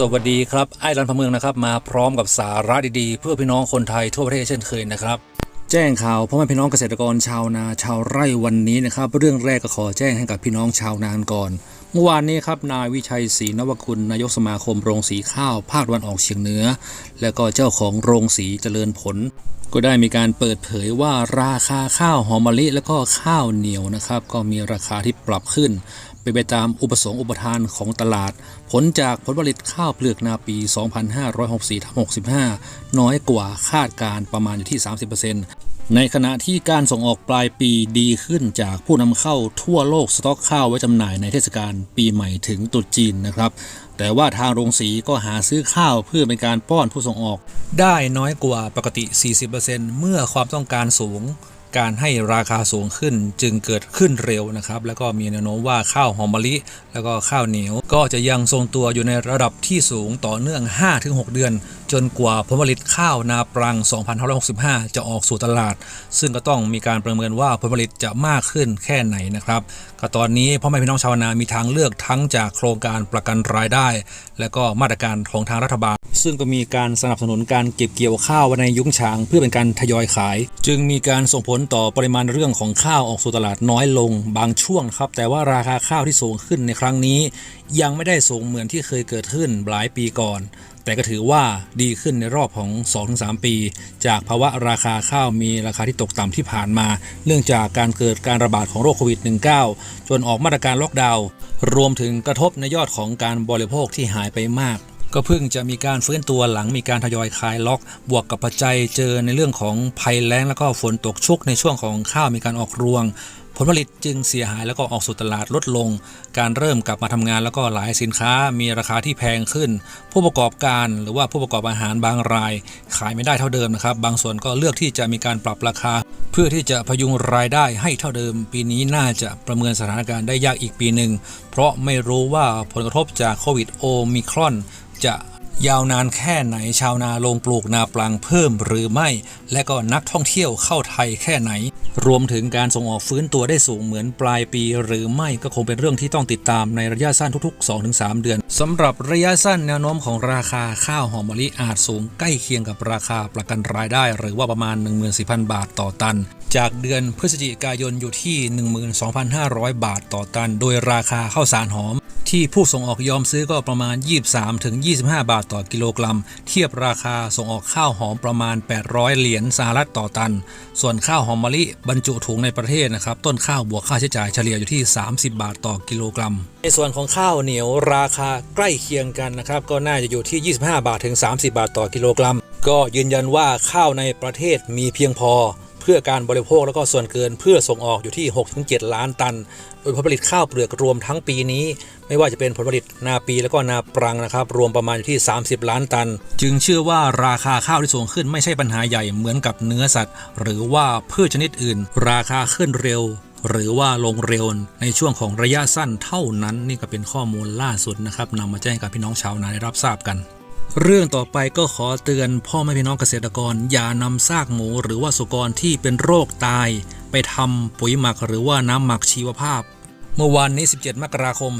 สวัสดีครับไอ้รันพะเมืองนะครับมาพร้อมกับสาระดีๆ เพื่อพี่น้องคนไทยทั่วประเทศเช่นเคยนะครับ แจ้งข่าวพ่อแม่พี่น้องเกษตรกรชาวนาชาวไร่วันนี้นะครับ เรื่องแรกก็ขอแจ้งให้กับพี่น้องชาวนานก่อน เมื่อวานนี้ครับนายวิชัยศรีนวกุลนายกสมาคมโรงสีข้าวภาคตะวันออกเฉียงเหนือ และก็เจ้าของโรงสีเจริญผล ก็ได้มีการเปิดเผยว่าราคาข้าวหอมมะลิ และก็ข้าวเหนียวนะครับก็มีราคาที่ปรับขึ้น เป็นไปตามอุปสงค์อุปทานของตลาด ผลจากผลผลิตข้าวเปลือกนาปี 2,564-65 น้อยกว่าคาดการประมาณอยู่ที่ 30%ในขณะที่การส่งออกปลายปีดีขึ้นจากผู้นำเข้าทั่วโลกสต็อกข้าวไว้จำหน่ายในเทศกาลปีใหม่ถึงตรุษจีนนะครับแต่ว่าทางโรงสีก็หาซื้อข้าวเพื่อเป็นการป้อนผู้ส่งออก ได้น้อยกว่าปกติ 40%เมื่อความต้องการสูง การให้ราคาสูงขึ้นจึงเกิดขึ้นเร็วนะครับ แล้วก็มีแนวโน้มว่าข้าวหอมมะลิ แล้วก็ข้าวเหนียว ก็จะยังทรงตัวอยู่ในระดับที่สูงต่อเนื่อง 5-6 เดือน จนกว่าผลผลิตข้าวนาปรัง 2565 จะออกสู่ตลาด ซึ่งก็ต้องมีการประเมินว่าผลผลิตจะมากขึ้นแค่ไหนนะครับก็ตอนนี้พ่อแม่พี่น้องชาวนามีทางเลือกทั้งจากโครงการประกันรายได้ และก็มาตรการของทางรัฐบาล ซึ่งก็มีการสนับสนุนการเก็บเกี่ยวข้าวในยุ้งฉาง เพื่อเป็นการทยอยขาย จึงมีการส่งผลต่อปริมาณเรื่องของข้าวออกสู่ตลาดน้อยลงบางช่วงครับ แต่ว่าราคาข้าวที่สูงขึ้นในครั้งนี้ ยังไม่ได้สูงเหมือนที่เคยเกิดขึ้นหลายปีก่อน แต่ก็ถือว่าดีขึ้นในรอบของ 2-3 ปี จากภาวะราคาข้าวมีราคาที่ตกต่ำที่ผ่านมา เนื่องจากการเกิดการระบาดของโรคโควิด -19 จนออกมาตรการล็อกดาวน์รวมถึงกระทบในยอดของการบริโภคที่หายไปมาก ก็เพิ่งจะมีการฟื้นตัวหลังมีการทยอยคลายล็อก บวกกับปัจจัยเจอในเรื่องของภัยแล้งแล้วก็ฝนตกชุกในช่วงของข้าวมีการออกรวง ผลผลิตจึงเสียหายแล้วก็ออกสู่ตลาดลดลง การเริ่มกลับมาทำงานแล้วก็หลายสินค้ามีราคาที่แพงขึ้น ผู้ประกอบการหรือว่าผู้ประกอบอาหารบางราย ขายไม่ได้เท่าเดิมนะครับ บางส่วนก็เลือกที่จะมีการปรับราคา เพื่อที่จะพยุงรายได้ให้เท่าเดิม ปีนี้น่าจะประเมินสถานการณ์ได้ยากอีกปีหนึ่งเพราะไม่รู้ว่าผลกระทบจากโควิดโอมิครอน จะยาวนานแค่ไหนชาวนาลงปลูกนาปลังเพิ่มหรือไม่ และก็นักท่องเที่ยวเข้าไทยแค่ไหน รวมถึงการส่งออกฟื้นตัวได้สูงเหมือนปลายปี หรือไม่ก็คงเป็นเรื่องที่ต้องติดตามในระยะสั้นทุก ๆ 2-3 เดือนสำหรับระยะสั้นแนวโน้มของราคาข้าวหอมมะลิอาจสูงใกล้เคียงกับราคาประกันรายได้ หรือว่าประมาณ 14,000 บาทต่อตัน จากเดือนพฤศจิกายนอยู่ที่ 12,500 บาทต่อตัน โดยราคาข้าวสารหอม ที่ผู้ส่งออกยอมซื้อก็ประมาณ 23-25 บาทต่อกิโลกรัม เทียบราคาส่งออกข้าวหอมประมาณ 800 เหรียญสหรัฐต่อตัน ส่วนข้าวหอมมะลิบรรจุถุงในประเทศนะครับต้นข้าวบวกค่าใช้จ่ายเฉลี่ยอยู่ที่ 30 บาทต่อกิโลกรัม ในส่วนของข้าวเหนียวราคาใกล้เคียงกันนะครับก็น่าจะอยู่ที่ 25 บาทถึง 30 บาทต่อกิโลกรัม ก็ยืนยันว่าข้าวในประเทศมีเพียงพอ เพื่อการบริโภคแล้วก็ส่วนเกินเพื่อส่งออกอยู่ที่ 6-7 ล้านตัน โดยผลผลิตข้าวเปลือกรวมทั้งปีนี้ ไม่ว่าจะเป็นผลผลิตนาปีแล้วก็นาปรังนะครับ รวมประมาณอยู่ที่ 30 ล้านตัน จึงเชื่อว่าราคาข้าวที่สูงขึ้นไม่ใช่ปัญหาใหญ่เหมือนกับเนื้อสัตว์ หรือว่าพืชชนิดอื่น ราคาขึ้นเร็วหรือว่าลงเร็วในช่วงของระยะสั้นเท่านั้นนี่ก็เป็นข้อมูลล่าสุดนะครับนำมาแจ้งกับพี่น้องชาวนาได้รับทราบกัน เรื่องต่อไปก็ขอเตือนพ่อแม่พี่น้องเกษตรกร อย่านำซากหมูหรือว่าสุกรที่เป็นโรคตาย ไปทำปุ๋ยหมักหรือว่าน้ำหมักชีวภาพ เมื่อวานนี้ 17 มกราคม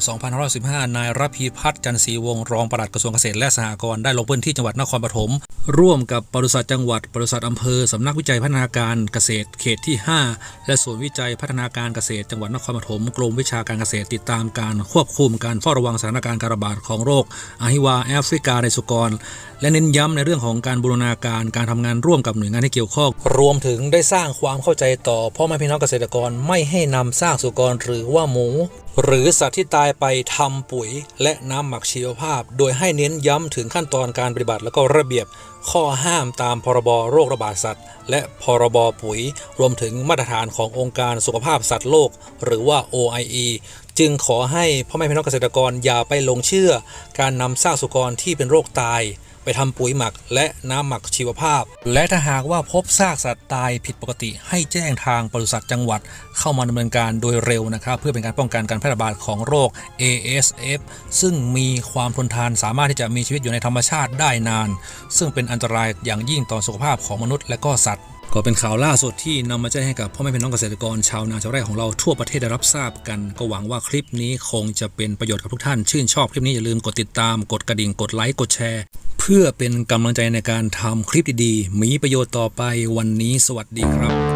2515 นายรพีพัฒน์จันทร์ศรีวงศ์รองปลัดกระทรวงเกษตรและสหกรณ์ได้ลงพื้นที่จังหวัดนครปฐม ร่วมกับปศุสัตว์จังหวัดปศุสัตว์อำเภอ สำนักวิจัยพัฒนาการเกษตรเขตที่ 5 และศูนย์วิจัยพัฒนาการเกษตรจังหวัดนครปฐม กรมวิชาการเกษตรติดตามการควบคุมการเฝ้าระวังสถานการณ์การระบาดของโรคอหิวาแอฟริกาในสุกร และเน้นย้ำในเรื่องของการบูรณาการ การทำงานร่วมกับหน่วยงานที่เกี่ยวข้อง รวมถึงได้สร้างความเข้าใจต่อพ่อแม่พี่น้องเกษตรกรไม่ให้นำซากสุกรหรือว่าหมูหรือสัตว์ที่ตายไปทำปุ๋ย และน้ำหมักชีวภาพ โดยให้เน้นย้ำถึงขั้นตอนการปฏิบัติและก็ระเบียบข้อห้ามตามพรบโรคระบาดสัตว์ และพรบปุ๋ย รวมถึงมาตรฐานขององค์การสุขภาพสัตว์โลก หรือว่า OIE จึงขอให้พ่อแม่พี่น้องเกษตรกรอย่าไปลงเชื่อ การนำซากสุกรที่เป็นโรคตาย ไปทำปุ๋ยหมักและน้ำหมักชีวภาพ และถ้าหากว่าพบซากสัตว์ตายผิดปกติ ให้แจ้งทางปศุสัตว์จังหวัด เข้ามาดำเนินการโดยเร็วนะครับ เพื่อเป็นการป้องกันการแพร่ระบาดของโรค ASF ซึ่งมีความทนทานสามารถที่จะมีชีวิตอยู่ในธรรมชาติได้นาน ซึ่งเป็นอันตรายอย่างยิ่งต่อสุขภาพของมนุษย์และก็สัตว์ ก็เป็นข่าวล่าสุดที่นำมาแจ้งให้กับพ่อแม่พี่น้องเกษตรกรชาวนาชาวไร่ของเราทั่วประเทศได้รับทราบกัน ก็หวังว่าคลิปนี้คงจะเป็นประโยชน์กับทุกท่าน ชื่นชอบคลิปนี้อย่าลืมกดติดตามกดกระดิ่งกดไลค์กดแชร์ เพื่อเป็นกำลังใจในการทำคลิปดีๆ มีประโยชน์ต่อไปวันนี้ สวัสดีครับ